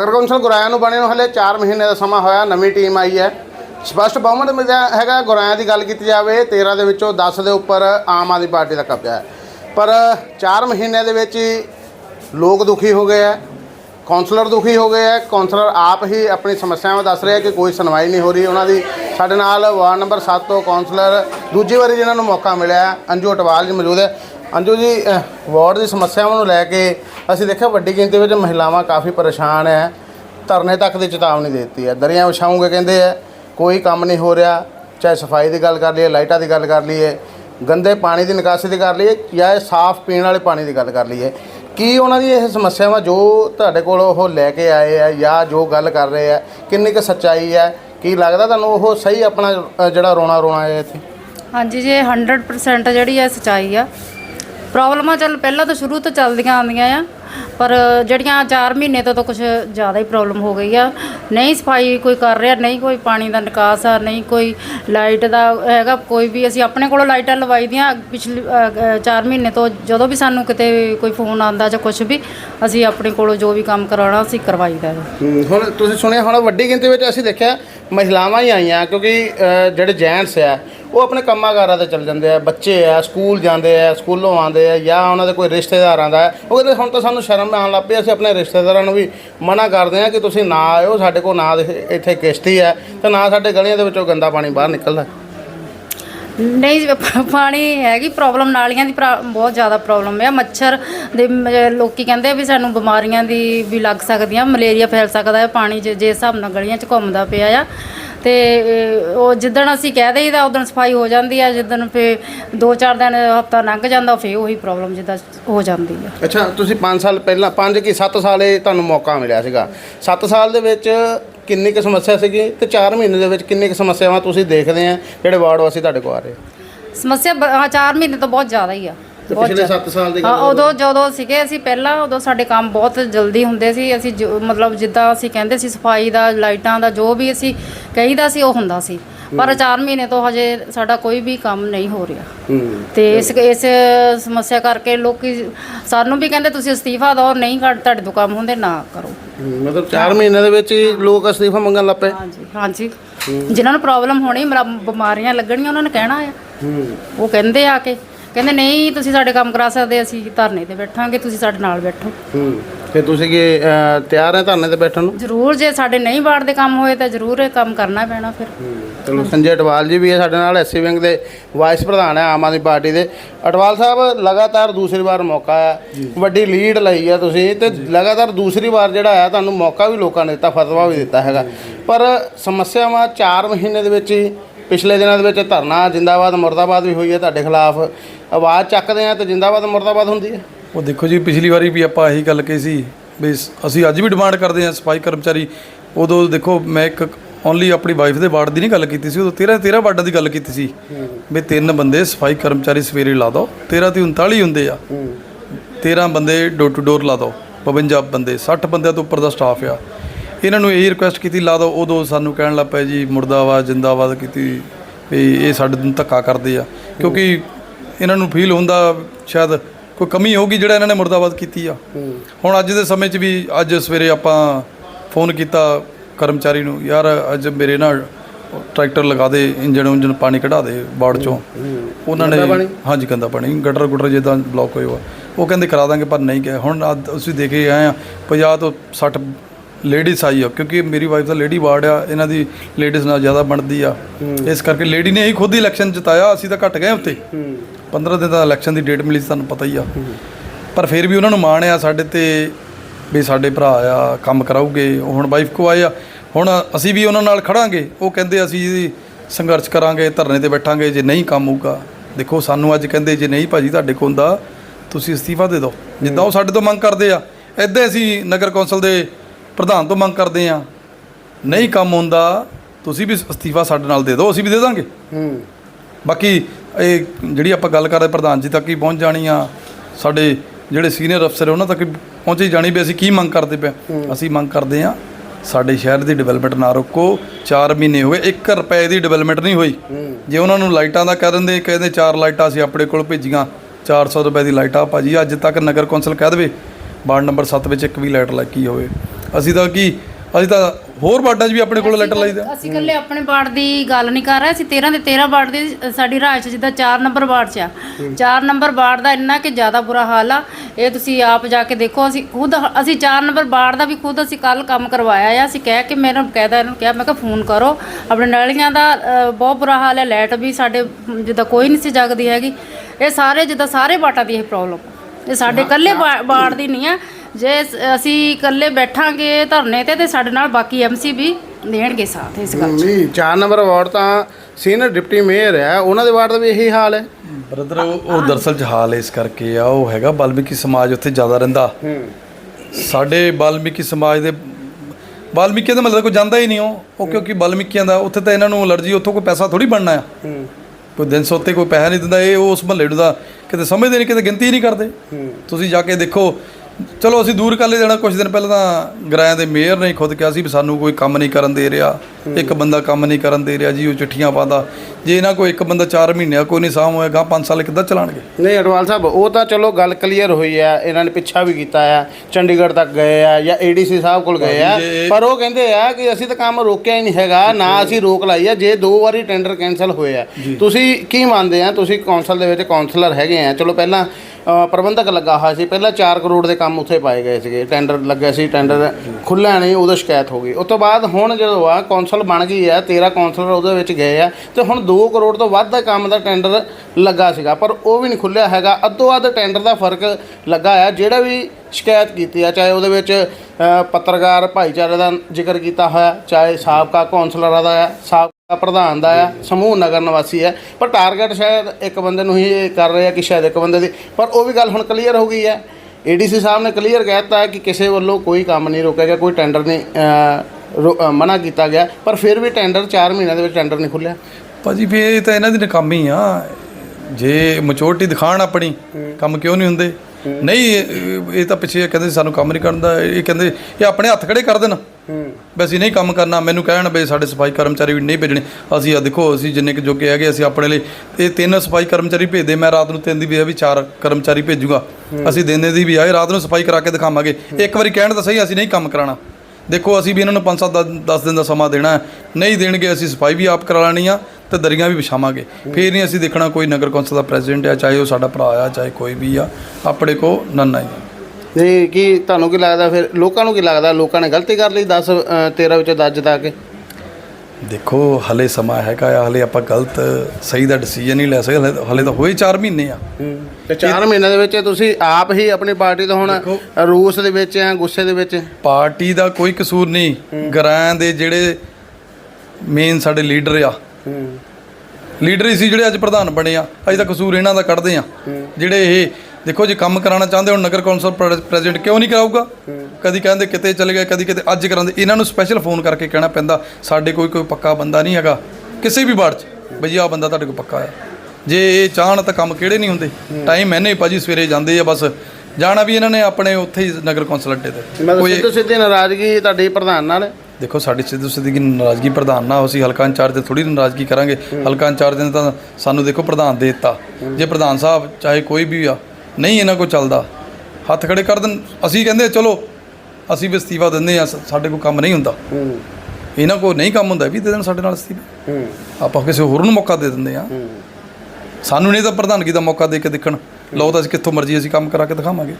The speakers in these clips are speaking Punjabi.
ਨਗਰ ਕੌਂਸਲ ਗੁਰਾਇਆ ਨੂੰ ਬਣੇ ਨੂੰ ਹਲੇ 4 ਮਹੀਨੇ ਦਾ ਸਮਾਂ ਹੋਇਆ, ਨਵੀਂ ਟੀਮ ਆਈ ਹੈ। ਸਪਸ਼ਟ ਬਹੁਮਤ ਮਿਲਿਆ ਹੈਗਾ, ਗੁਰਾਇਆ ਦੀ ਗੱਲ ਕੀਤੀ ਜਾਵੇ 13 ਦੇ ਵਿੱਚੋਂ 10 ਦੇ ਉੱਪਰ ਆਮ ਆਦਮੀ ਪਾਰਟੀ ਦਾ ਕਬਜ਼ਾ ਹੈ। ਪਰ 4 ਮਹੀਨਿਆਂ ਦੇ ਵਿੱਚ ਹੀ ਲੋਕ ਦੁਖੀ ਹੋ ਗਏ ਹੈ ਕਾਉਂਸਲਰ ਦੁਖੀ ਹੋ ਗਏ ਹੈ ਕਾਉਂਸਲਰ ਆਪ ਹੀ ਆਪਣੀ ਸਮੱਸਿਆਵਾਂ ਦੱਸ ਰਹੇ ਹੈ ਕਿ ਕੋਈ ਸੁਣਵਾਈ ਨਹੀਂ ਹੋ ਰਹੀ। ਉਹਨਾਂ ਦੀ ਸਾਡੇ ਨਾਲ ਵਾਰਡ ਨੰਬਰ 7 ਤੋਂ ਕਾਉਂਸਲਰ ਦੂਜੀ ਵਾਰੀ ਜਿਹਨਾਂ ਨੂੰ ਮੌਕਾ ਮਿਲਿਆ, ਅੰਜੂ ਅਟਵਾਲ ਜੀ ਮੌਜੂਦ ਹੈ। ਅੰਜੂ ਜੀ ਵਾਰਡ ਦੀ ਸਮੱਸਿਆਵਾਂ ਨੂੰ ਲੈ ਕੇ ਅਸੀਂ ਦੇਖਿਆ ਵੱਡੀ ਗਿਣਤੀ ਵਿੱਚ ਮਹਿਲਾਵਾਂ ਕਾਫੀ ਪਰੇਸ਼ਾਨ ਹੈ ਧਰਨੇ ਤੱਕ ਦੀ ਚੇਤਾਵਨੀ ਦੇ ਦਿੱਤੀ ਹੈ ਦਰੀਆਂ ਵਿਛਾਉਂਗੇ ਕਹਿੰਦੇ ਆ ਕੋਈ ਕੰਮ ਨਹੀਂ ਹੋ ਰਿਹਾ, ਚਾਹੇ ਸਫ਼ਾਈ ਦੀ ਗੱਲ ਕਰ ਲਈਏ, ਲਾਈਟਾਂ ਦੀ ਗੱਲ ਕਰ ਲਈਏ, ਗੰਦੇ ਪਾਣੀ ਦੀ ਨਿਕਾਸੀ ਦੀ ਕਰ ਲਈਏ, ਜਾਂ ਸਾਫ਼ ਪੀਣ ਵਾਲੇ ਪਾਣੀ ਦੀ ਗੱਲ ਕਰ ਲਈਏ। ਕੀ ਉਹਨਾਂ ਦੀ ਇਹ ਸਮੱਸਿਆਵਾਂ ਜੋ ਤੁਹਾਡੇ ਕੋਲ ਉਹ ਲੈ ਕੇ ਆਏ ਆ ਜਾਂ ਜੋ ਗੱਲ ਕਰ ਰਹੇ ਆ ਕਿੰਨੀ ਕੁ ਸੱਚਾਈ ਹੈ ਕੀ ਲੱਗਦਾ ਤੁਹਾਨੂੰ ਉਹ ਸਹੀ ਆਪਣਾ ਜਿਹੜਾ ਰੋਣਾ ਰੋਣਾ ਹੈ ਇੱਥੇ? ਹਾਂਜੀ ਜੀ, ਇਹ 100% ਜਿਹੜੀ ਹੈ ਸਚਾਈ ਆ। ਪ੍ਰੋਬਲਮਾਂ ਚੱਲ ਪਹਿਲਾਂ ਤਾਂ ਸ਼ੁਰੂ ਤੋਂ ਚੱਲਦੀਆਂ ਆਉਂਦੀਆਂ ਆ, ਪਰ ਜਿਹੜੀਆਂ 4 ਮਹੀਨੇ ਤੋਂ ਤਾਂ ਕੁਝ ਜ਼ਿਆਦਾ ਹੀ ਪ੍ਰੋਬਲਮ ਹੋ ਗਈ ਆ। ਨਹੀਂ ਸਫ਼ਾਈ ਕੋਈ ਕਰ ਰਿਹਾ, ਨਹੀਂ ਕੋਈ ਪਾਣੀ ਦਾ ਨਿਕਾਸ ਆ, ਨਹੀਂ ਕੋਈ ਲਾਈਟ ਦਾ ਹੈਗਾ, ਕੋਈ ਵੀ ਅਸੀਂ ਆਪਣੇ ਕੋਲੋਂ ਲਾਈਟਾਂ ਲਵਾਈ ਦੀਆਂ ਪਿਛਲੇ 4 ਮਹੀਨੇ ਤੋਂ, ਜਦੋਂ ਵੀ ਸਾਨੂੰ ਕਿਤੇ ਕੋਈ ਫੋਨ ਆਉਂਦਾ ਜਾਂ ਕੁਝ ਵੀ, ਅਸੀਂ ਆਪਣੇ ਕੋਲੋਂ ਜੋ ਵੀ ਕੰਮ ਕਰਾਉਣਾ, ਅਸੀਂ ਕਰਵਾਈਦਾ ਹੁਣ ਤੁਸੀਂ ਸੁਣਿਆ ਹੋਣਾ, ਵੱਡੀ ਗਿਣਤੀ ਵਿੱਚ ਅਸੀਂ ਦੇਖਿਆ ਮਹਿਲਾਵਾਂ ਹੀ ਆਈਆਂ, ਕਿਉਂਕਿ ਜਿਹੜੇ ਜੈਂਟਸ ਆ ਉਹ ਆਪਣੇ ਕੰਮਾਂ-ਕਾਰਾਂ ਤੇ ਚੱਲ ਜਾਂਦੇ ਆ, ਬੱਚੇ ਆ, ਸਕੂਲ ਜਾਂਦੇ ਆ, ਸਕੂਲੋਂ ਆਉਂਦੇ ਆ ਜਾਂ ਉਹਨਾਂ ਦੇ ਕੋਈ ਰਿਸ਼ਤੇਦਾਰਾਂ ਦਾ। ਉਹ ਕਹਿੰਦੇ ਹੁਣ ਤਾਂ ਸਾਨੂੰ ਸ਼ਰਮ ਆਉਣ ਲੱਗ ਪਈ, ਅਸੀਂ ਆਪਣੇ ਰਿਸ਼ਤੇਦਾਰਾਂ ਨੂੰ ਵੀ ਮਨਾ ਕਰਦੇ ਆ ਕਿ ਤੁਸੀਂ ਨਾ ਆਇਓ, ਸਾਡੇ ਕੋਲ ਨਾ ਇੱਥੇ ਕਿਸ਼ਤੀ ਹੈ ਤੇ ਨਾ ਸਾਡੇ ਗਲੀਆਂ ਦੇ ਵਿੱਚੋਂ ਗੰਦਾ ਪਾਣੀ ਬਾਹਰ ਨਿਕਲਦਾ। ਨਹੀਂ ਪ- ਪਾਣੀ ਹੈਗੀ ਪ੍ਰੋਬਲਮ ਨਾਲੀਆਂ ਦੀ ਪ੍ਰਾ- ਬਹੁਤ ਜ਼ਿਆਦਾ ਪ੍ਰੋਬਲਮ ਹੈ ਮੱਛਰ ਦੇ ਮ- ਲੋਕੀ ਕਹਿੰਦੇ ਵੀ ਸਾਨੂੰ ਬਿਮਾਰੀਆਂ ਦੀ ਵੀ ਲੱਗ ਸਕਦੀਆਂ, ਮਲੇਰੀਆ ਫੈਲ ਸਕਦਾ ਹੈ, ਪਾਣੀ 'ਚ ਜੇ ਹਿਸਾਬ ਨਾਲ ਗਲੀਆਂ 'ਚ ਘੁੰਮਦਾ ਪਿਆ ਆ। ਤੇ ਉਹ ਜਿੱਦਣ ਅਸੀਂ ਕਹਿ ਦੇਈਦਾ ਉਦੋਂ ਸਫ਼ਾਈ ਹੋ ਜਾਂਦੀ ਹੈ ਜਿੱਦਣ ਫੇ 2-4 ਦਿਨ ਹਫਤਾ ਲੰਘ ਜਾਂਦਾ ਫੇ ਉਹੀ ਪ੍ਰੋਬਲਮ ਜਿੱਦਾਂ ਹੋ ਜਾਂਦੀ ਹੈ ਅੱਛਾ ਤੁਸੀਂ 5 ਸਾਲ ਪਹਿਲਾਂ 5 ਕੀ 7 ਸਾਲ ਇਹ ਤੁਹਾਨੂੰ ਮੌਕਾ ਮਿਲਿਆ ਸੀਗਾ। 7 ਸਾਲ ਦੇ ਵਿੱਚ ਕਿੰਨੀ ਕੁ ਸਮੱਸਿਆ ਸੀਗੀ ਤੇ 4 ਮਹੀਨੇ ਦੇ ਵਿੱਚ ਕਿੰਨੀ ਕੁ ਸਮੱਸਿਆਵਾਂ ਤੁਸੀਂ ਦੇਖਦੇ ਆ ਜਿਹੜੇ ਵਾਰਡ ਵਾਸੀ ਤੁਹਾਡੇ ਕੋਲ ਆ ਰਹੇ? ਸਮੱਸਿਆ ਬ- ਹਾਂ 4 ਮਹੀਨੇ ਤੋਂ ਬਹੁਤ ਜ਼ਿਆਦਾ ਹੀ ਆ। ਤੇ ਬਹੁਤ ਪਿਛਲੇ ਜ਼ਿਆਦਾ। 7 ਸਾਲ ਦੀ ਹਾਂ ਉਦੋਂ ਜਦੋਂ ਸੀਗੇ ਅਸੀਂ ਪਹਿਲਾਂ ਉਦੋਂ ਸਾਡੇ ਕੰਮ ਬਹੁਤ ਜਲਦੀ ਹੁੰਦੇ ਸੀ। ਅਸੀਂ ਜੋ- ਮਤਲਬ ਜਿੱਦਾਂ ਅਸੀਂ ਕਹਿੰਦੇ ਸੀ ਸਫ਼ਾਈ ਦਾ ਲਾਈਟਾਂ ਦਾ ਜੋ ਵੀ ਅਸੀਂ ਕਹੀਦਾ ਸੀ ਉਹ ਹੁੰਦਾ ਸੀ। ਪਰ 4 ਮਹੀਨੇ ਤੋਂ ਹਜੇ ਸਾਡਾ ਕੋਈ ਵੀ ਕੰਮ ਨਹੀਂ ਹੋ ਰਿਹਾ। ਹੂੰ। ਤੇ ਇਸ ਇਸ ਸਮੱਸਿਆ ਕਰਕੇ ਲੋਕੀ ਸਾਨੂੰ ਵੀ ਕਹਿੰਦੇ ਤੁਸੀਂ ਅਸਤੀਫਾ ਦਿਓ ਨਹੀਂ ਕਰ ਤੁਹਾਡੇ ਤੋਂ ਕੰਮ ਹੁੰਦੇ ਨਾ ਕਰੋ। ਹੂੰ, ਮਤਲਬ 4 ਮਹੀਨੇ ਦੇ ਵਿੱਚ ਹੀ ਲੋਕ ਅਸਤੀਫਾ ਮੰਗਣ ਲੱਗ ਪਏ। ਹਾਂਜੀ ਹਾਂਜੀ। ਜਿਨ੍ਹਾਂ ਨੂੰ ਪ੍ਰੋਬਲਮ ਹੋਣੀ ਮਰਾ- ਬਿਮਾਰੀਆਂ ਲੱਗਣੀਆਂ ਉਹਨਾਂ ਨੇ ਕਹਿਣਾ ਆ। ਹੂੰ। ਉਹ ਕਹਿੰਦੇ ਆ ਕੇ। ਕਹਿੰਦੇ ਨਹੀਂ ਤੁਸੀਂ ਸਾਡੇ ਕੰਮ ਕਰਾ ਸਕਦੇ ਅਸੀਂ ਧਰਨੇ ਤੇ ਬੈਠਾਂਗੇ ਤੁਸੀਂ ਸਾਡੇ ਨਾਲ ਬੈਠੋ। ਹੂੰ ਤੇ ਤੁਸੀਂ ਕੀ ਅਹ, ਤਿਆਰ ਹੈ ਧਰਨੇ ਤੇ ਬੈਠਣ ਨੂੰ? ਜ਼ਰੂਰ ਜੇ ਸਾਡੇ ਨਹੀਂ ਵਾਰਡ ਦੇ ਕੰਮ ਹੋਏ ਤਾਂ ਜ਼ਰੂਰ ਇਹ ਕੰਮ ਕਰਨਾ ਪੈਣਾ ਫਿਰ। ਚਲੋ ਸੰਜੇ ਅਟਵਾਲ ਜੀ ਵੀ ਹੈ ਸਾਡੇ ਨਾਲ ਐਸਸੀ ਵਿੰਗ ਦੇ ਵਾਈਸ ਪ੍ਰਧਾਨ ਹੈ ਆਮ ਆਦਮੀ ਪਾਰਟੀ ਦੇ। ਅਟਵਾਲ ਸਾਹਿਬ ਲਗਾਤਾਰ ਦੂਸਰੀ ਵਾਰ ਮੌਕਾ ਆ ਵੱਡੀ ਲੀਡ ਲਈ ਆ ਤੁਸੀਂ ਤੇ ਲਗਾਤਾਰ ਦੂਸਰੀ ਵਾਰ ਜਿਹੜਾ ਆ ਤੁਹਾਨੂੰ ਮੌਕਾ ਵੀ ਲੋਕਾਂ ਨੇ ਦਿੱਤਾ ਫਤਵਾ ਵੀ ਦਿੱਤਾ ਹੈਗਾ। ਪਰ ਸਮੱਸਿਆਵਾਂ 4 ਮਹੀਨੇ ਦੇ ਵਿੱਚ ਹੀ ਪਿਛਲੇ ਦਿਨਾਂ ਦੇ ਵਿੱਚ ਧਰਨਾ ਜਿੰਦਾਬਾਦ ਮੁਰਦਾਬਾਦ ਵੀ ਹੋਈ ਹੈ ਤੁਹਾਡੇ ਖਿਲਾਫ। ਆਵਾਜ਼ ਚੱਕਦੇ ਆ ਤੇ ਜਿੰਦਾਬਾਦ ਮੁਰਦਾਬਾਦ ਹੁੰਦੀ ਹੈ। ਉਹ ਦੇਖੋ ਜੀ ਪਿਛਲੀ ਵਾਰੀ ਵੀ ਆਪਾਂ ਇਹੀ ਗੱਲ ਕਹੀ ਸੀ ਵੀ ਅਸੀਂ ਅੱਜ ਵੀ ਡਿਮਾਂਡ ਕਰਦੇ ਹਾਂ ਸਫ਼ਾਈ ਕਰਮਚਾਰੀ। ਉਦੋਂ ਦੇਖੋ ਮੈਂ ਇੱਕ ਓਨਲੀ ਆਪਣੀ ਵਾਈਫ ਦੇ ਵਾਰਡ ਦੀ ਨਹੀਂ ਗੱਲ ਕੀਤੀ ਸੀ ਉਦੋਂ 13 13 ਵਾਰਡਾਂ ਦੀ ਗੱਲ ਕੀਤੀ ਸੀ। ਵੀ ਤਿੰਨ ਬੰਦੇ ਸਫ਼ਾਈ ਕਰਮਚਾਰੀ ਸਵੇਰੇ ਲਾ ਦਿਓ 13 ਤੇ 39 ਹੁੰਦੇ ਆ। 13 ਬੰਦੇ ਡੋਰ ਟੂ ਡੋਰ ਲਾ ਦਿਓ 52 ਬੰਦੇ 60 ਬੰਦਿਆਂ ਤੋਂ ਉੱਪਰ ਦਾ ਸਟਾਫ ਆ। ਇਹਨਾਂ ਨੂੰ ਇਹੀ ਰਿਕੁਐਸਟ ਕੀਤੀ ਲਾ ਦਿਓ ਉਦੋਂ ਸਾਨੂੰ ਕਹਿਣ ਲੱਗ ਪਏ ਜੀ ਮੁਰਦਾਬਾਦ ਜਿੰਦਾਬਾਦ ਕੀਤੀ ਵੀ ਇਹ ਸਾਡੇ ਨੂੰ ਧੱਕਾ ਕਰਦੇ ਆ। ਕਿਉਂਕਿ ਇਹਨਾਂ ਨੂੰ ਫੀਲ ਹੁੰਦਾ ਸ਼ਾਇਦ ਕੋਈ ਕਮੀ ਹੋਊਗੀ ਜਿਹੜਾ ਇਹਨਾਂ ਨੇ ਮੁਰਦਾਬਾਦ ਕੀਤੀ ਆ। ਹੁਣ ਅੱਜ ਦੇ ਸਮੇਂ 'ਚ ਵੀ ਅੱਜ ਸਵੇਰੇ ਆਪਾਂ ਫੋਨ ਕੀਤਾ ਕਰਮਚਾਰੀ ਨੂੰ ਯਾਰ ਅੱਜ ਮੇਰੇ ਨਾਲ ਟਰੈਕਟਰ ਲਗਾ ਦੇ ਇੰਜਣ ਉਂਜਣ ਪਾਣੀ ਕਢਾ ਦੇ ਬਾੜ ਚੋਂ। ਉਹਨਾਂ ਨੇ ਹਾਂਜੀ ਗੰਦਾ ਪਾਣੀ। ਗਟਰ ਗੁਟਰ ਜਿੱਦਾਂ ਬਲੌਕ ਹੋਏ ਹੋਆ ਉਹ ਕਹਿੰਦੇ ਕਰਾ ਦਾਂਗੇ ਪਰ ਨਹੀਂ ਗਏ ਹੁਣ ਅੱਜ ਅਸੀਂ ਦੇਖੇ ਆਏ ਆ 50 ਤੋਂ 60 ਲੇਡੀਜ਼ ਆਈ ਆ ਕਿਉਂਕਿ ਮੇਰੀ ਵਾਈਫ ਤਾਂ ਲੇਡੀ ਵਾਰਡ ਆ ਇਹਨਾਂ ਦੀ ਲੇਡੀਜ਼ ਨਾਲ ਜ਼ਿਆਦਾ ਬਣਦੀ ਆ। ਇਸ ਕਰਕੇ ਲੇਡੀ ਨੇ ਹੀ ਖੁਦ ਹੀ ਇਲੈਕਸ਼ਨ ਜਿਤਾਇਆ ਅਸੀਂ ਤਾਂ ਘਟ ਗਏ ਉੱਤੇ। 15 ਦਿਨ ਦਾ ਇਲੈਕਸ਼ਨ ਦੀ ਡੇਟ ਮਿਲੀ ਸੀ ਤੁਹਾਨੂੰ ਪਤਾ ਹੀ ਆ। ਪਰ ਫਿਰ ਵੀ ਉਹਨਾਂ ਨੂੰ ਮਾਣ ਆ ਸਾਡੇ ਤੇ ਵੀ ਸਾਡੇ ਭਰਾ ਆ ਕੰਮ ਕਰਾਉਗੇ ਹੁਣ ਵਾਈਫ ਕੋ ਆਏ ਆ। ਹੁਣ ਅਸੀਂ ਵੀ ਉਹਨਾਂ ਨਾਲ ਖੜਾਂਗੇ ਉਹ ਕਹਿੰਦੇ ਅਸੀਂ ਸੰਘਰਸ਼ ਕਰਾਂਗੇ ਧਰਨੇ ਤੇ ਬੈਠਾਂਗੇ ਜੇ ਨਹੀਂ ਕੰਮ ਹੋਊਗਾ। ਦੇਖੋ ਸਾਨੂੰ ਅੱਜ ਕਹਿੰਦੇ ਜੇ ਨਹੀਂ ਭਾਜੀ ਤੁਹਾਡੇ ਕੋਲ ਹੁੰਦਾ ਤੁਸੀਂ ਅਸਤੀਫਾ ਦੇ ਦਿਓ। ਜਿੱਦਾਂ ਉਹ ਸਾਡੇ ਤੋਂ ਮੰਗ ਕਰਦੇ ਆ ਐਦਾਂ ਅਸੀਂ ਨਗਰ ਕੌਂਸਲ ਦੇ ਪ੍ਰਧਾਨ ਤੋਂ ਮੰਗ ਕਰਦੇ ਆ ਨਹੀਂ ਕੰਮ ਹੁੰਦਾ ਤੁਸੀਂ ਵੀ ਅਸਤੀਫਾ ਸਾਡੇ ਨਾਲ ਦੇ ਦਿਓ ਅਸੀਂ ਵੀ ਦੇ ਦਾਂਗੇ। ਹੂੰ। ਬਾਕੀ ਇਹ ਜਿਹੜੀ ਆਪਾਂ ਗੱਲ ਕਰਦੇ ਪ੍ਰਧਾਨ ਜੀ ਤੱਕ ਹੀ ਪਹੁੰਚ ਜਾਣੀ ਆ ਸਾਡੇ ਜਿਹੜੇ ਸੀਨੀਅਰ ਅਫਸਰ ਉਹਨਾਂ ਤੱਕ ਹੀ ਪਹੁੰਚੀ ਜਾਣੀ ਵੀ ਅਸੀਂ ਕੀ ਮੰਗ ਕਰਦੇ ਪਏ ਅਸੀਂ ਮੰਗ ਕਰਦੇ ਆ ਸਾਡੇ ਸ਼ਹਿਰ ਦੀ ਡਿਵੈਲਪਮੈਂਟ ਨਾ ਰੋਕੋ 4 ਮਹੀਨੇ ਹੋ ਗਏ 1 ਰੁਪਏ ਦੀ ਡਿਵੈਲਪਮੈਂਟ ਨਹੀਂ ਹੋਈ। ਜੇ ਉਹਨਾਂ ਨੂੰ ਲਾਈਟਾਂ ਦਾ ਕਹਿ ਦਿੰਦੇ ਕਹਿੰਦੇ ਚਾਰ ਲਾਈਟਾਂ ਅਸੀਂ ਆਪਣੇ ਕੋਲ ਭੇਜੀਆਂ 400 ਰੁਪਏ ਦੀ ਲਾਈਟਾਂ ਭਾਜੀ ਅੱਜ ਤੱਕ ਨਗਰ ਕੌਂਸਲ ਕਹਿ ਦੇਵੇ ਵਾਰਡ ਨੰਬਰ 7 ਵਿੱਚ ਇੱਕ ਵੀ ਲਾਈਟ ਲੱਗੀ ਹੋਵੇ। ਅਸੀਂ ਤਾਂ ਕੀ ਅਸੀਂ ਤਾਂ ਹੋਰ ਵਾਰਡਾਂ 'ਚ ਵੀ ਆਪਣੇ ਕੋਲ ਲੈਟਰ ਲਾਈਦਾ ਅਸੀਂ ਇਕੱਲੇ ਆਪਣੇ ਵਾਰਡ ਦੀ ਗੱਲ ਨਹੀਂ ਕਰ ਰਹੇ। ਅਸੀਂ 13 ਦੇ 13 ਵਾਰਡ ਦੀ ਸਾਡੀ ਰਾਜ ਜਿੱਦਾਂ 4 ਨੰਬਰ ਵਾਰਡ 'ਚ ਆ। 4 ਨੰਬਰ ਵਾਰਡ ਦਾ ਇੰਨਾ ਕਿ ਜ਼ਿਆਦਾ ਬੁਰਾ ਹਾਲ ਆ। ਇਹ ਤੁਸੀਂ ਆਪ ਜਾ ਕੇ ਦੇਖੋ ਅਸੀਂ ਖੁਦ ਅਸੀਂ 4 ਨੰਬਰ ਵਾਰਡ ਦਾ ਵੀ ਖੁਦ ਅਸੀਂ ਕੱਲ ਕੰਮ ਕਰਵਾਇਆ ਆ। ਅਸੀਂ ਕਹਿ ਕੇ ਮੈਨੂੰ ਕਹਿਦਾ ਇਹਨੂੰ ਕਿਹਾ ਮੈਂ ਕਿਹਾ ਫੋਨ ਕਰੋ। ਆਪਣੇ ਨਾਲੀਆਂ ਦਾ ਬਹੁਤ ਬੁਰਾ ਹਾਲ ਹੈ ਲਾਈਟ ਵੀ ਸਾਡੇ ਜਿੱਦਾਂ ਕੋਈ ਨਹੀਂ ਸੀ ਜਗਦੀ ਹੈਗੀ। ਇਹ ਸਾਰੇ ਜਿੱਦਾਂ ਸਾਰੇ ਵਾਟਾਂ ਦੀ ਇਹ ਪ੍ਰੋਬਲਮ ਇਹ ਸਾਡੇ ਇਕੱਲੇ ਵਾ- ਵਾਰਡ ਦੀ ਨਹੀਂ ਆ। ਜੇ ਅਸੀਂ ਇਕੱਲੇ ਬੈਠਾਂਗੇ ਧਰਨੇ ਤੇ ਤੇ ਸਾਡੇ ਨਾਲ ਬਾਕੀ ਐਮਸੀ ਵੀ ਦੇਣਗੇ ਸਾਥ ਇਸ ਗੱਲ 'ਚ। ਨਹੀਂ 4 ਨੰਬਰ ਵਾਰਡ ਤਾਂ ਸੀਨੀਅਰ ਡਿਪਟੀ ਮੇਅਰ ਹੈ ਉਹਨਾਂ ਦੇ ਵਾਰਡ ਦਾ ਵੀ ਇਹੀ ਹਾਲ ਹੈ। ਬ੍ਰਦਰ ਉਹ ਦਰਸਲ ਚ ਹਾਲ ਇਸ ਕਰਕੇ ਆ ਉਹ ਹੈਗਾ ਬਾਲਮੀਕੀ ਸਮਾਜ ਉੱਥੇ ਜ਼ਿਆਦਾ ਰਹਿੰਦਾ। ਸਾਡੇ ਬਾਲਮੀਕੀ ਸਮਾਜ ਦੇ ਬਾਲਮੀਕੀ ਦਾ ਮਤਲਬ ਕੋਈ ਜਾਂਦਾ ਹੀ ਨਹੀਂ ਉਹ। ਉਹ ਕਿਉਂਕਿ ਬਾਲਮੀਕੀਆਂ ਦਾ ਉੱਥੇ ਤਾਂ ਇਹਨਾਂ ਨੂੰ ਅਲਰਜੀ ਉੱਥੋਂ ਕੋਈ ਪੈਸਾ ਥੋੜੀ ਬਣਨਾ ਆ। ਕੋਈ ਦਿਨ ਸੋਤੇ ਕੋਈ ਪੈਸਾ ਨਹੀਂ ਦਿੰਦਾ ਇਹ ਉਸ ਮਹੱਲੇ ਨੂੰ ਦਾ ਕਿਤੇ ਸਮਝਦੇ ਨਹੀਂ ਕਿਤੇ ਗਿਣਤੀ ਨਹੀਂ ਕਰਦੇ। ਤੁਸੀਂ ਜਾ ਕੇ ਦੇਖੋ ਚਲੋ ਅਸੀਂ ਦੂਰ ਕਰ ਲਈ ਜਾਣਾ। ਕੁਝ ਦਿਨ ਪਹਿਲਾਂ ਤਾਂ ਗਰਾਇਆਂ ਦੇ ਮੇਅਰ ਨੇ ਖੁਦ ਕਿਹਾ ਸੀ ਵੀ ਸਾਨੂੰ ਕੋਈ ਕੰਮ ਨਹੀਂ ਕਰਨ ਦੇ ਰਿਹਾ। ਇੱਕ ਬੰਦਾ ਕੰਮ ਨਹੀਂ ਕਰਨ ਦੇ ਰਿਹਾ ਜੀ ਉਹ ਚਿੱਠੀਆਂ ਪਾਉਂਦਾ। ਜੇ ਇਹਨਾਂ ਕੋਈ ਇੱਕ ਬੰਦਾ 4 ਮਹੀਨਿਆਂ ਕੋਈ ਨਹੀਂ ਸਾਮ ਹੋਏਗਾ 5 ਸਾਲ ਕਿੱਦਾਂ ਚਲਾਣਗੇ ਨਹੀਂ ਅਡਵਾਲ ਸਾਹਿਬ ਉਹ ਤਾਂ ਚਲੋ ਗੱਲ ਕਲੀਅਰ ਹੋਈ ਹੈ ਇਹਨਾਂ ਨੇ ਪਿੱਛਾ ਵੀ ਕੀਤਾ ਆ। ਚੰਡੀਗੜ੍ਹ ਤੱਕ ਗਏ ਆ ਜਾਂ ਏਡੀਸੀ ਸਾਹਿਬ ਕੋਲ ਗਏ ਆ। ਪਰ ਉਹ ਕਹਿੰਦੇ ਆ ਕਿ ਅਸੀਂ ਤਾਂ ਕੰਮ ਰੋਕਿਆ ਹੀ ਨਹੀਂ ਹੈਗਾ ਨਾ ਅਸੀਂ ਰੋਕ ਲਾਈ ਆ। ਜੇ ਦੋ ਵਾਰੀ ਟੈਂਡਰ ਕੈਨਸਲ ਹੋਏ ਆ ਤੁਸੀਂ ਕੀ ਮੰਨਦੇ ਆ? ਤੁਸੀਂ ਕੌਂਸਲ ਦੇ ਵਿੱਚ ਕਾਉਂਸਲਰ ਹੈਗੇ ਆ। ਚਲੋ ਪਹਿਲਾਂ ਪ੍ਰਬੰਧਕ ਲੱਗਾ ਹੋਇਆ ਸੀ। ਪਹਿਲਾਂ 4 ਕਰੋੜ ਦੇ ਕੰਮ ਕੰਮ ਉੱਥੇ ਪਾਏ ਗਏ ਸੀਗੇ ਟੈਂਡਰ ਲੱਗਿਆ ਸੀ ਟੈਂਡਰ ਖੁੱਲਿਆ ਨਹੀਂ ਉਹਦਾ ਸ਼ਿਕਾਇਤ ਹੋ ਗਈ। ਉਸ ਤੋਂ ਬਾਅਦ ਹੁਣ ਜਦੋਂ ਆ ਕੌਂਸਲ ਬਣ ਗਈ ਆ 13 ਕੌਂਸਲਰ ਉਹਦੇ ਵਿੱਚ ਗਏ ਆ, ਤੇ ਹੁਣ 2 ਕਰੋੜ ਤੋਂ ਵੱਧ ਦਾ ਕੰਮ ਦਾ ਟੈਂਡਰ ਲੱਗਾ ਸੀਗਾ, ਪਰ ਉਹ ਵੀ ਨਹੀਂ ਖੁੱਲਿਆ ਹੈਗਾ। ਅੱਧੋ ਅੱਧ ਟੈਂਡਰ ਦਾ ਫ਼ਰਕ ਲੱਗਾ ਆ, ਜਿਹੜਾ ਵੀ ਸ਼ਿਕਾਇਤ ਕੀਤੀ ਆ, ਚਾਹੇ ਉਹਦੇ ਵਿੱਚ ਪੱਤਰਕਾਰ ਭਾਈਚਾਰੇ ਦਾ ਜ਼ਿਕਰ ਕੀਤਾ ਹੋਇਆ, ਚਾਹੇ ਸਾਬਕਾ ਕੌਂਸਲਰਾਂ ਦਾ ਆ, ਸਾਬਕਾ ਪ੍ਰਧਾਨ ਦਾ ਆ, ਸਮੂਹ ਨਗਰ ਨਿਵਾਸੀ ਹੈ ਪਰ ਟਾਰਗੇਟ ਸ਼ਾਇਦ ਇੱਕ ਬੰਦੇ ਨੂੰ ਹੀ ਕਰ ਰਹੇ ਆ ਕਿ ਸ਼ਾਇਦ ਇੱਕ ਬੰਦੇ ਦੀ, ਪਰ ਉਹ ਵੀ ਗੱਲ ਹੁਣ ਕਲੀਅਰ ਹੋ ਗਈ ਹੈ ਏਡੀਸੀ ਸਾਹਿਬ ਨੇ ਕਲੀਅਰ ਕਹਿਤਾ ਕਿ ਕਿਸੇ ਵੱਲੋਂ ਕੋਈ ਕੰਮ ਨਹੀਂ ਰੋਕਿਆ ਗਿਆ ਕੋਈ ਟੈਂਡਰ ਨਹੀਂ ਮਨਾ ਕੀਤਾ ਗਿਆ ਪਰ ਫਿਰ ਵੀ ਟੈਂਡਰ 4 ਮਹੀਨਿਆਂ ਦੇ ਵਿੱਚ ਟੈਂਡਰ ਨਹੀਂ ਖੁੱਲਿਆ ਭਾਜੀ ਫੇ ਇਹ ਤਾਂ ਇਹਨਾਂ ਦੀ ਨਕਾਮੀ ਆ। ਜੇ ਮੈਚੋਰਟੀ ਦਿਖਾਣ ਆਪਣੀ ਕੰਮ ਕਿਉਂ ਨਹੀਂ ਹੁੰਦੇ? ਨਹੀਂ ਇਹ- ਤਾਂ ਪਿੱਛੇ ਕਹਿੰਦੇ ਸਾਨੂੰ ਕੰਮ ਨਹੀਂ ਕਰਨ ਦਾ ਇਹ ਕਹਿੰਦੇ ਇਹ ਆਪਣੇ ਹੱਥ ਖੜੇ ਕਰ ਦੇਣ। ਵੀ ਅਸੀਂ ਨਹੀਂ ਕੰਮ ਕਰਨਾ ਮੈਨੂੰ ਕਹਿਣ ਵੀ ਸਾਡੇ ਸਫ਼ਾਈ ਕਰਮਚਾਰੀ ਵੀ ਨਹੀਂ ਭੇਜਣੇ। ਅਸੀਂ ਆ ਦੇਖੋ ਅਸੀਂ ਜਿੰਨੇ ਕੁ ਜੋਗੇ ਹੈਗੇ ਅਸੀਂ ਆਪਣੇ ਲਈ ਇਹ ਤਿੰਨ ਸਫ਼ਾਈ ਕਰਮਚਾਰੀ ਭੇਜਦੇ ਮੈਂ ਰਾਤ ਨੂੰ ਤਿੰਨ ਦੀ ਵੀ ਚਾਰ ਕਰਮਚਾਰੀ ਭੇਜੂਗਾ। ਅਸੀਂ ਦਿਨ ਦੀ ਵੀ ਆਏ ਰਾਤ ਨੂੰ ਸਫ਼ਾਈ ਕਰਾ ਕੇ ਦਿਖਾਵਾਂਗੇ। ਇੱਕ ਵਾਰੀ ਕਹਿਣ ਤਾਂ ਸਹੀ ਅਸੀਂ ਨਹੀਂ ਕੰਮ ਕਰਾਣਾ ਦੇਖੋ ਅਸੀਂ ਵੀ ਇਹਨਾਂ ਨੂੰ 5-7 10 ਦਿਨ ਦਾ ਸਮਾਂ ਦੇਣਾ ਨਹੀਂ ਦੇਣਗੇ ਅਸੀਂ ਸਫ਼ਾਈ ਵੀ ਆਪ ਕਰਾ ਲੈਣੀ ਆ ਤੇ ਦਰੀਆਂ ਵੀ ਵਿਛਾਵਾਂਗੇ। ਫੇਰ ਨਹੀਂ ਅਸੀਂ ਦੇਖਣਾ ਕੋਈ ਨਗਰ ਕੌਂਸਲ ਦਾ ਪ੍ਰੈਜ਼ੀਡੈਂਟ ਆ ਚਾਹੇ ਉਹ ਸਾਡਾ ਭਰਾ ਆ ਚਾਹੇ ਕੋਈ ਵੀ ਆ। ਆਪਣੇ ਕੋ ਨੰਨਾ ਹੀ। ਨਹੀਂ ਕੀ ਤੁਹਾਨੂੰ ਕੀ ਲੱਗਦਾ ਫਿਰ ਲੋਕਾਂ ਨੂੰ ਕੀ ਲੱਗਦਾ? ਲੋਕਾਂ ਨੇ ਗਲਤੀ ਕਰ ਲਈ 10 13 ਵਿੱਚੋਂ 10 ਜਿਤਾ ਕੇ? ਦੇਖੋ ਹਲੇ ਸਮਾਂ ਹੈਗਾ ਆ ਹਲੇ ਆਪਾਂ ਗਲਤ ਸਹੀ ਦਾ ਡਿਸੀਜਨ ਨਹੀਂ ਲੈ ਸਕਦੇ ਹਲੇ- ਤਾਂ ਹੋਏ 4 ਮਹੀਨੇ ਆ। ਤੇ 4 ਮਹੀਨਿਆਂ ਦੇ ਵਿੱਚ ਤੁਸੀਂ ਆਪ ਹੀ ਆਪਣੀ ਪਾਰਟੀ ਤੋਂ ਹੁਣ ਰੂਸ ਦੇ ਵਿੱਚ ਆ ਗੁੱਸੇ ਦੇ ਵਿੱਚ? ਪਾਰਟੀ ਦਾ ਕੋਈ ਕਸੂਰ ਨਹੀਂ। ਗਰਾਂ ਦੇ ਜਿਹੜੇ ਮੇਨ ਸਾਡੇ ਲੀਡਰ ਆ। ਲੀਡਰ ਹੀ ਸੀ ਜਿਹੜੇ ਅੱਜ ਪ੍ਰਧਾਨ ਬਣੇ ਆ। ਅਸੀਂ ਤਾਂ ਕਸੂਰ ਇਹਨਾਂ ਦਾ ਕੱਢਦੇ ਆ। ਜਿਹੜੇ ਇਹ ਦੇਖੋ ਜੇ ਕੰਮ ਕਰਾਉਣਾ ਚਾਹੁੰਦੇ ਹੁਣ ਨਗਰ ਕੌਂਸਲ ਪ੍ਰੈਜ਼ੀਡੈਂਟ ਕਿਉਂ ਨਹੀਂ ਕਰਾਊਗਾ? ਕਦੀ ਕਹਿੰਦੇ ਕਿਤੇ ਚਲੇ ਗਏ ਕਦੀ ਕਿਤੇ ਅੱਜ ਕਰਾਉਂਦੇ। ਇਹਨਾਂ ਨੂੰ ਸਪੈਸ਼ਲ ਫੋਨ ਕਰਕੇ ਕਹਿਣਾ ਪੈਂਦਾ ਸਾਡੇ ਕੋਈ ਕੋਈ ਪੱਕਾ ਬੰਦਾ ਨਹੀਂ ਹੈਗਾ। ਕਿਸੇ ਵੀ ਵਾਰਡ 'ਚ ਬਈ ਆਹ ਬੰਦਾ ਤੁਹਾਡੇ ਕੋਲ ਪੱਕਾ ਆ। ਜੇ ਇਹ ਚਾਹਣ ਤਾਂ ਕੰਮ ਕਿਹੜੇ ਨਹੀਂ ਹੁੰਦੇ? ਟਾਈਮ ਐਨੇ ਭਾਜੀ ਸਵੇਰੇ ਜਾਂਦੇ ਆ ਬਸ। ਜਾਣਾ ਵੀ ਇਹਨਾਂ ਨੇ ਆਪਣੇ ਉੱਥੇ ਹੀ ਨਗਰ ਕੌਂਸਲ ਅੱਡੇ ਤੇ। ਮਤਲਬ ਸਿੱਧੇ ਸਿੱਧੇ ਨਾਰਾਜ਼ਗੀ ਤੁਹਾਡੇ ਪ੍ਰਧਾਨ ਨਾਲ। ਦੇਖੋ ਸਾਡੀ ਸਿੱਧੂ ਸਿੱਧੀ ਨਾਰਾਜ਼ਗੀ ਪ੍ਰਧਾਨ ਨਾਲ ਅਸੀਂ ਹਲਕਾ ਇੰਚਾਰਜ ਤੇ ਥੋੜੀ ਨਾਰਾਜ਼ਗੀ ਕਰਾਂਗੇ। ਹਲਕਾ ਇੰਚਾਰਜ ਨੇ ਤਾਂ ਸਾਨੂੰ ਦੇਖੋ ਪ੍ਰਧਾਨ ਦੇ ਦਿੱਤਾ। ਜੇ ਪ੍ਰਧਾਨ ਸਾਹਿਬ ਚਾਹੇ ਕੋਈ ਵੀ ਆ ਨਹੀਂ ਇਹਨਾਂ ਕੋਲ ਚੱਲਦਾ। ਹੱਥ ਖੜੇ ਕਰ ਦੇਣ। ਅਸੀਂ ਕਹਿੰਦੇ ਚਲੋ ਅਸੀਂ ਵੀ ਅਸਤੀਫਾ ਦਿੰਦੇ ਆ ਸਾਡੇ ਕੋਲ ਕੰਮ ਨਹੀਂ ਹੁੰਦਾ। ਇਹਨਾਂ ਕੋਲ ਨਹੀਂ ਕੰਮ ਹੁੰਦਾ ਵੀ ਦੇ ਦੇਣ ਸਾਡੇ ਨਾਲ ਅਸਤੀਫਾ। ਆਪਾਂ ਕਿਸੇ ਹੋਰ ਨੂੰ ਮੌਕਾ ਦੇ ਦਿੰਦੇ ਆ ਸਾਨੂੰ ਨਹੀਂ ਤਾਂ ਪ੍ਰਧਾਨਗੀ ਦਾ ਮੌਕਾ ਦੇ ਕੇ ਦੇਖਣ। ਲਓ ਤਾਂ ਅਸੀਂ ਕਿੱਥੋਂ ਮਰਜ਼ੀ ਅਸੀਂ ਕੰਮ ਕਰਾ ਕੇ ਦਿਖਾਵਾਂਗੇ।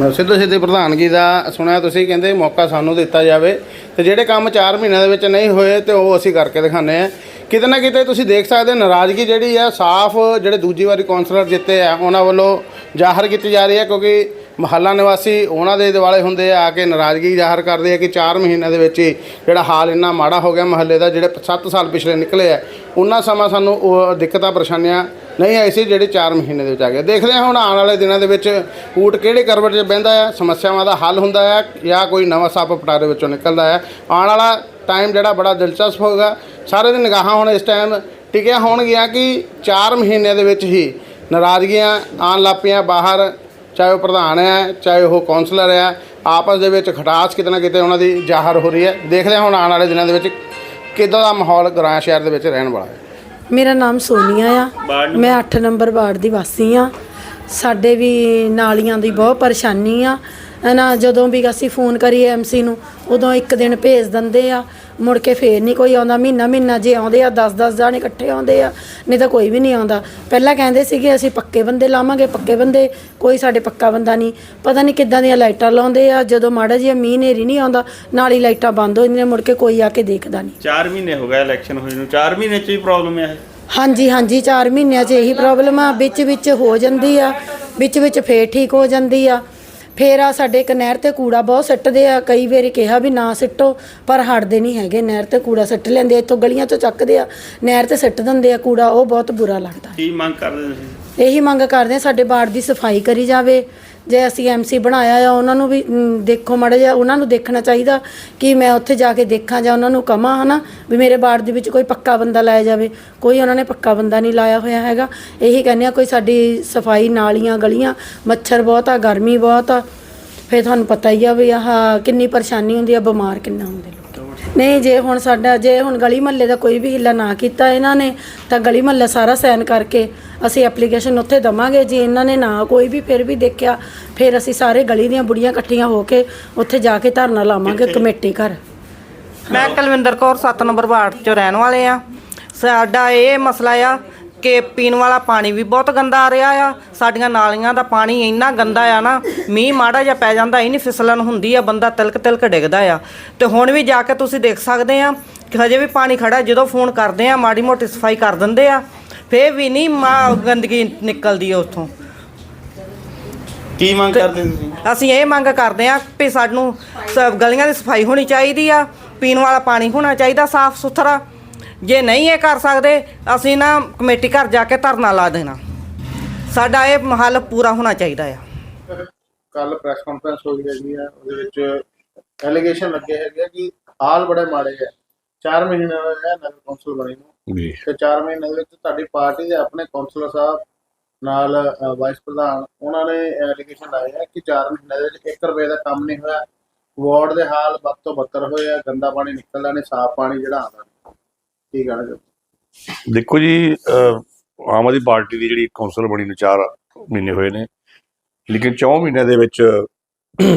ਮੈਂ ਸਿੱਧੇ ਸਿੱਧੇ ਪ੍ਰਧਾਨਗੀ ਦਾ ਸੁਣਿਆ ਤੁਸੀਂ ਕਹਿੰਦੇ ਮੌਕਾ ਸਾਨੂੰ ਦਿੱਤਾ ਜਾਵੇ ਤੇ ਜਿਹੜੇ ਕੰਮ 4 ਮਹੀਨਿਆਂ ਦੇ ਵਿੱਚ ਨਹੀਂ ਹੋਏ ਤੇ ਉਹ ਅਸੀਂ ਕਰਕੇ ਦਿਖਾਣੇ ਆ ਕਿਤੇ ਨਾ ਕਿਤੇ ਤੁਸੀਂ ਦੇਖ ਸਕਦੇ ਹੋ ਨਾਰਾਜ਼ਗੀ ਜਿਹੜੀ ਆ, ਸਾਫ਼ ਜਿਹੜੇ ਦੂਜੀ ਵਾਰੀ ਕੌਂਸਲਰ ਜਿੱਤੇ ਆ, ਉਹਨਾਂ ਵੱਲੋਂ ਜ਼ਾਹਰ ਕੀਤੀ ਜਾ ਰਹੀ ਹੈ ਕਿਉਂਕਿ ਮਹੱਲਾ ਨਿਵਾਸੀ ਉਹਨਾਂ ਦੇ ਦਿਵਾਲੇ ਹੁੰਦੇ ਆ ਕੇ ਨਾਰਾਜ਼ਗੀ ਜ਼ਾਹਰ ਕਰਦੇ ਆ ਕਿ 4 ਮਹੀਨਿਆਂ ਦੇ ਵਿੱਚ ਹੀ ਜਿਹੜਾ ਹਾਲ ਇੰਨਾ ਮਾੜਾ ਹੋ ਗਿਆ ਮਹੱਲੇ ਦਾ, ਜਿਹੜੇ 7 ਸਾਲ ਪਿਛਲੇ ਨਿਕਲੇ ਆ, ਉਹਨਾਂ ਸਮਾਂ ਸਾਨੂੰ ਉਹ ਦਿੱਕਤਾਂ, ਪਰੇਸ਼ਾਨੀਆਂ ਨਹੀਂ ਆਈ ਸੀ ਜਿਹੜੇ 4 ਮਹੀਨੇ ਦੇ ਵਿੱਚ ਆ ਗਏ। ਦੇਖਦੇ ਹਾਂ ਹੁਣ ਆਉਣ ਵਾਲੇ ਦਿਨਾਂ ਦੇ ਵਿੱਚ ਊਟ ਕਿਹੜੇ ਕਰਵਟ 'ਚ ਬਹਿੰਦਾ ਹੈ ਸਮੱਸਿਆਵਾਂ ਦਾ ਹੱਲ ਹੁੰਦਾ ਹੈ ਜਾਂ ਕੋਈ ਨਵਾਂ ਸੱਪ ਪਟਾਰੇ ਵਿੱਚੋਂ ਨਿਕਲਦਾ ਹੈ ਆਉਣ ਵਾਲਾ ਟਾਈਮ ਜਿਹੜਾ ਬੜਾ ਦਿਲਚਸਪ ਹੋਗਾ ਸਾਰੇ ਦੀ ਨਿਗਾਹਾਂ ਹੁਣ ਇਸ ਟਾਈਮ ਟਿਕਿਆ ਹੋਣਗੀਆਂ ਕਿ 4 ਮਹੀਨਿਆਂ ਦੇ ਵਿੱਚ ਹੀ ਨਾਰਾਜ਼ਗੀਆਂ ਆਉਣ ਲੱਗ ਪਈਆਂ ਬਾਹਰ ਚਾਹੇ ਉਹ ਪ੍ਰਧਾਨ ਹੈ ਚਾਹੇ ਉਹ ਕੌਂਸਲਰ ਹੈ ਆਪਸ ਦੇ ਵਿੱਚ ਖਟਾਸ ਕਿਤੇ ਨਾ ਕਿਤੇ ਉਹਨਾਂ ਦੀ ਜ਼ਾਹਰ ਹੋ ਰਹੀ ਹੈ। ਦੇਖਦੇ ਹਾਂ ਹੁਣ ਆਉਣ ਵਾਲੇ ਦਿਨਾਂ ਦੇ ਵਿੱਚ ਕਿੱਦਾਂ ਦਾ ਮਾਹੌਲ ਗਰਾਂ ਸ਼ਹਿਰ ਦੇ ਵਿੱਚ ਰਹਿਣ ਵਾਲਾ ਹੈ। ਮੇਰਾ ਨਾਮ ਸੋਨੀਆ ਆ। ਮੈਂ 8 ਨੰਬਰ ਵਾਰਡ ਦੀ ਵਾਸੀ ਆ। ਸਾਡੇ ਵੀ ਨਾਲੀਆਂ ਦੀ ਬਹੁਤ ਪਰੇਸ਼ਾਨੀ ਆ। ਨਾ? ਜਦੋਂ ਵੀ ਅਸੀਂ ਫੋਨ ਕਰੀਏ ਐਮਸੀ ਨੂੰ ਉਦੋਂ ਇੱਕ ਦਿਨ ਭੇਜ ਦਿੰਦੇ ਆ। ਮੁੜ ਕੇ ਫੇਰ ਨਹੀਂ ਕੋਈ ਆਉਂਦਾ। ਮਹੀਨਾ ਮਹੀਨਾ ਜੇ ਆਉਂਦੇ ਆ 10-10 ਜਾਣੇ ਇਕੱਠੇ ਆਉਂਦੇ ਆ ਨਹੀਂ ਤਾਂ ਕੋਈ ਵੀ ਨਹੀਂ ਆਉਂਦਾ। ਪਹਿਲਾਂ ਕਹਿੰਦੇ ਸੀਗੇ ਅਸੀਂ ਪੱਕੇ ਬੰਦੇ ਲਾਵਾਂਗੇ ਪੱਕੇ ਬੰਦੇ ਕੋਈ ਸਾਡੇ ਪੱਕਾ ਬੰਦਾ ਨਹੀਂ ਪਤਾ ਨਹੀਂ ਕਿੱਦਾਂ ਦੀਆਂ ਲਾਈਟਾਂ ਲਾਉਂਦੇ ਆ। ਜਦੋਂ ਮਾੜਾ ਜਿਹਾ ਮੀਂਹ ਨੇਰੀ ਨਹੀਂ ਆਉਂਦਾ ਨਾਲ ਹੀ ਲਾਈਟਾਂ ਬੰਦ ਹੋ ਜਾਂਦੀਆਂ ਮੁੜ ਕੇ ਕੋਈ ਆ ਕੇ ਦੇਖਦਾ ਨਹੀਂ 4 ਮਹੀਨੇ ਹੋ ਗਏ ਇਲੈਕਸ਼ਨ ਹੋਏ ਨੂੰ। 4 ਮਹੀਨੇ ਚ ਹੀ ਪ੍ਰੋਬਲਮ ਹੈ ਹਾਂਜੀ ਹਾਂਜੀ 4 ਮਹੀਨਿਆਂ 'ਚ ਇਹੀ ਪ੍ਰੋਬਲਮ ਆ। ਵਿੱਚ ਵਿੱਚ ਹੋ ਜਾਂਦੀ ਆ। ਵਿੱਚ ਵਿੱਚ ਫੇਰ ਠੀਕ ਹੋ ਜਾਂਦੀ ਆ। ਫੇਰ ਆ ਸਾਡੇ ਇੱਕ ਨਹਿਰ ਤੇ ਕੂੜਾ ਬਹੁਤ ਸਿੱਟਦੇ ਆ ਕਈ ਵਾਰੀ ਕਿਹਾ ਵੀ ਨਾ ਸਿੱਟੋ ਪਰ ਹਟਦੇ ਨਹੀਂ ਹੈਗੇ ਨਹਿਰ ਤੇ ਕੂੜਾ ਸਿੱਟ ਲੈਂਦੇ ਆ, ਇੱਥੋਂ ਗਲੀਆਂ ਤੋਂ ਚੱਕਦੇ ਆ ਨਹਿਰ ਤੇ ਸਿੱਟ ਦਿੰਦੇ ਆ ਕੂੜਾ ਉਹ ਬਹੁਤ ਬੁਰਾ ਲੱਗਦਾ। ਕੀ ਮੰਗ ਕਰਦੇ ਤੁਸੀਂ? ਇਹੀ ਮੰਗ ਕਰਦੇ ਆ ਸਾਡੇ ਬਾੜ ਦੀ ਸਫ਼ਾਈ ਕਰੀ ਜਾਵੇ ਜੇ ਅਸੀਂ ਐਮਸੀ ਬਣਾਇਆ ਆ ਉਹਨਾਂ ਨੂੰ ਵੀ ਮ, ਦੇਖੋ ਮਾੜਾ ਜਿਹਾ ਉਹਨਾਂ ਨੂੰ ਦੇਖਣਾ ਚਾਹੀਦਾ ਕਿ ਮੈਂ ਉੱਥੇ ਜਾ ਕੇ ਦੇਖਾਂ ਜਾਂ ਉਹਨਾਂ ਨੂੰ ਕਹਾਂ ਹਨਾ ਵੀ ਮੇਰੇ ਵਾਰਡ ਦੇ ਵਿੱਚ ਕੋਈ ਪੱਕਾ ਬੰਦਾ ਲਾਇਆ ਜਾਵੇ। ਕੋਈ ਉਹਨਾਂ ਨੇ ਪੱਕਾ ਬੰਦਾ ਨਹੀਂ ਲਾਇਆ ਹੋਇਆ ਹੈਗਾ। ਇਹੀ ਕਹਿੰਦੇ ਆ ਕੋਈ ਸਾਡੀ ਸਫ਼ਾਈ ਨਾਲੀਆਂ ਗਲੀਆਂ ਮੱਛਰ ਬਹੁਤ ਆ ਗਰਮੀ ਬਹੁਤ ਆ। ਫਿਰ ਤੁਹਾਨੂੰ ਪਤਾ ਹੀ ਆ ਵੀ ਆਹ ਕਿੰਨੀ ਪਰੇਸ਼ਾਨੀ ਹੁੰਦੀ ਆ ਬਿਮਾਰ ਕਿੰਨਾ ਹੁੰਦੇ ਨੇ। ਨਹੀਂ ਜੇ ਹੁਣ ਸਾਡਾ ਜੇ ਹੁਣ ਗਲੀ ਮਹੱਲੇ ਦਾ ਕੋਈ ਵੀ ਹਿੱਲਾ ਨਾ ਕੀਤਾ ਇਹਨਾਂ ਨੇ ਤਾਂ ਗਲੀ ਮਹੱਲਾ ਸਾਰਾ ਸਾਈਨ ਕਰਕੇ ਅਸੀਂ ਐਪਲੀਕੇਸ਼ਨ ਉੱਥੇ ਦਵਾਂਗੇ। ਜੇ ਇਹਨਾਂ ਨੇ ਨਾ ਕੋਈ ਵੀ ਫਿਰ ਵੀ ਦੇਖਿਆ ਫਿਰ ਅਸੀਂ ਸਾਰੇ ਗਲੀ ਦੀਆਂ ਬੁੜੀਆਂ ਇਕੱਠੀਆਂ ਹੋ ਕੇ ਉੱਥੇ ਜਾ ਕੇ ਧਰਨਾ ਲਾਵਾਂਗੇ ਕਮੇਟੀ ਘਰ। ਮੈਂ ਕੁਲਵਿੰਦਰ ਕੌਰ 7 ਨੰਬਰ ਵਾਰਡ 'ਚ ਰਹਿਣ ਵਾਲੇ ਆ। ਸਾਡਾ ਇਹ ਮਸਲਾ ਆ ਕਿ ਪੀਣ ਵਾਲਾ ਪਾਣੀ ਵੀ ਬਹੁਤ ਗੰਦਾ ਆ ਰਿਹਾ ਆ। ਸਾਡੀਆਂ ਨਾਲੀਆਂ ਦਾ ਪਾਣੀ ਇੰਨਾ ਗੰਦਾ ਆ ਨਾ ਮੀਂਹ ਮਾੜਾ ਜਿਹਾ ਪੈ ਜਾਂਦਾ ਇੰਨੀ ਫਿਸਲਣ ਹੁੰਦੀ ਆ ਬੰਦਾ ਤਿਲਕ ਤਿਲਕ ਡਿੱਗਦਾ ਆ। ਤੇ ਹੁਣ ਵੀ ਜਾ ਕੇ ਤੁਸੀਂ ਦੇਖ ਸਕਦੇ ਆ ਕਿ ਹਜੇ ਵੀ ਪਾਣੀ ਖੜਾ ਜਦੋਂ ਫੋਨ ਕਰਦੇ ਆ ਮਾੜੀ ਮੋਟੀ ਸਫ਼ਾਈ ਕਰ ਦਿੰਦੇ ਆ ਫੇਰ ਵੀ ਨਹੀਂ ਮਾ- ਗੰਦਗੀ ਨਿਕਲਦੀ ਆ ਉੱਥੋਂ। ਕੀ ਮੰਗ ਕਰਦੇ ਤੁਸੀਂ? ਅਸੀਂ ਇਹ ਮੰਗ ਕਰਦੇ ਹਾਂ ਵੀ ਸਾਨੂੰ ਸ- ਗਲੀਆਂ ਦੀ ਸਫ਼ਾਈ ਹੋਣੀ ਚਾਹੀਦੀ ਆ ਪੀਣ ਵਾਲਾ ਪਾਣੀ ਹੋਣਾ ਚਾਹੀਦਾ ਸਾਫ਼ ਸੁਥਰਾ ਜੇ ਨਹੀਂ ਇਹ ਕਰ ਸਕਦੇ ਅਸੀਂ ਨਾ ਕਮੇਟੀ ਘਰ ਜਾ ਕੇ ਧਰਨਾ ਲਾ ਦੇਣਾ। ਸਾਡਾ ਇਹ ਹੱਲ ਪੂਰਾ ਹੋਣਾ ਚਾਹੀਦਾ ਆ। ਕੱਲ ਪ੍ਰੈਸ ਕਾਨਫਰੰਸ ਹੋਈ ਹੈਗੀ ਆ ਉਹਦੇ ਵਿੱਚ ਐਲੀਗੇਸ਼ਨ ਲੱਗੇ ਹੈਗੇ ਆ ਕਿ ਹਾਲ ਬੜੇ ਮਾੜੇ ਆ। 4 ਮਹੀਨੇ ਹੋਏ ਆ ਨਗਰ ਕੌਂਸਲ ਬਣੀ ਨੂੰ। ਜੀ। ਤੇ 4 ਮਹੀਨੇ ਦੇ ਵਿੱਚ ਤੁਹਾਡੀ ਪਾਰਟੀ ਦੇ ਆਪਣੇ ਕੌਂਸਲਰ ਸਾਹਿਬ ਨਾਲ ਵਾਈਸ ਪ੍ਰਧਾਨ ਉਹਨਾਂ ਨੇ ਐਲੀਗੇਸ਼ਨ ਲਾਏ ਆ ਕਿ 4 ਮਹੀਨੇ ਦੇ ਵਿੱਚ 1 ਰੁਪਏ ਦਾ ਕੰਮ ਨਹੀਂ ਹੋਇਆ। ਵਾਰਡ ਦੇ ਹਾਲ ਬਦ ਤੋਂ ਬੱਤਰ ਹੋਏ ਆ ਗੰਦਾ ਪਾਣੀ ਨਿਕਲਦਾ ਨਹੀਂ ਸਾਫ਼ ਪਾਣੀ ਜਿਹੜਾ ਆਉਂਦਾ। ਕੀ ਕਹਿਣਾ ਚਾਹੁੰਦੇ ਦੇਖੋ ਜੀ ਆਮ ਆਦਮੀ ਪਾਰਟੀ ਦੀ ਜਿਹੜੀ ਕੌਂਸਲ ਬਣੀ ਨੂੰ 4 ਮਹੀਨੇ ਹੋਏ ਨੇ। ਲੇਕਿਨ 4 ਮਹੀਨਿਆਂ ਦੇ ਵਿੱਚ